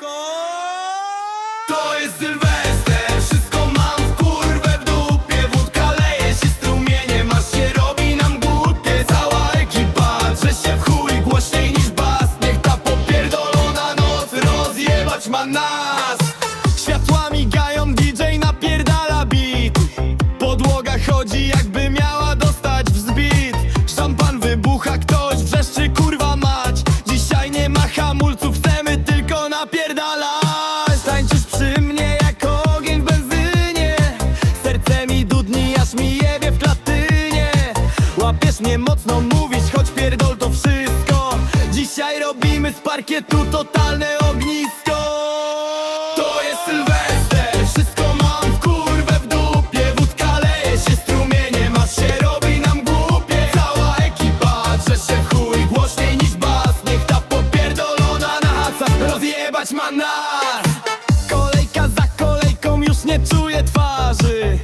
To jest Sylwester, wszystko mam w kurwę w dupie. Wódka leje się strumieniem, aż się robi nam głupie. Cała ekipa drze się w chuj głośniej niż bas. Niech ta popierdolona noc rozjebać ma nas napierdalać Tańczysz przy mnie jak ogień w benzynie. Serce mi dudni, aż mi jebie w klatynie. Łapiesz mnie mocno mówić, choć pierdol to wszystko. Dzisiaj robimy z parkietu totalne ognisko ma nas. Kolejka za kolejką już nie czuję twarzy.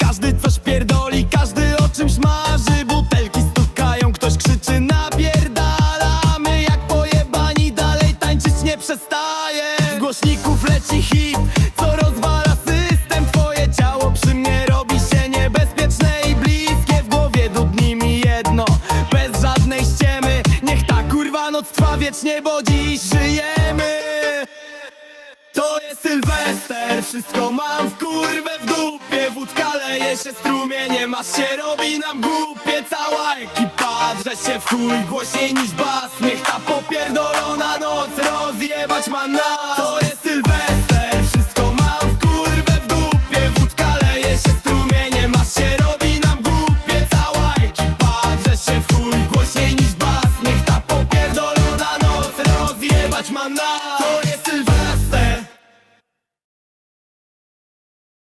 Każdy coś pierdoli, każdy o czymś marzy. Butelki stukają, ktoś krzyczy napierdalamy Jak pojebani dalej tańczyć nie przestaje. Z głośników leci hip, co rozwala system. Twoje ciało przy mnie robi się niebezpieczne i bliskie. W głowie dudni mi jedno, bez żadnej ściemy. Niech ta kurwa noc trwa wiecznie, bo dziś żyjemy Wszystko mam w kurwę w dupie. Wódka leje się strumieniem, aż się robi nam głupie. Cała ekipa drze się w chuj głośniej niż bas. Niech ta popierdolona noc rozjebać ma nas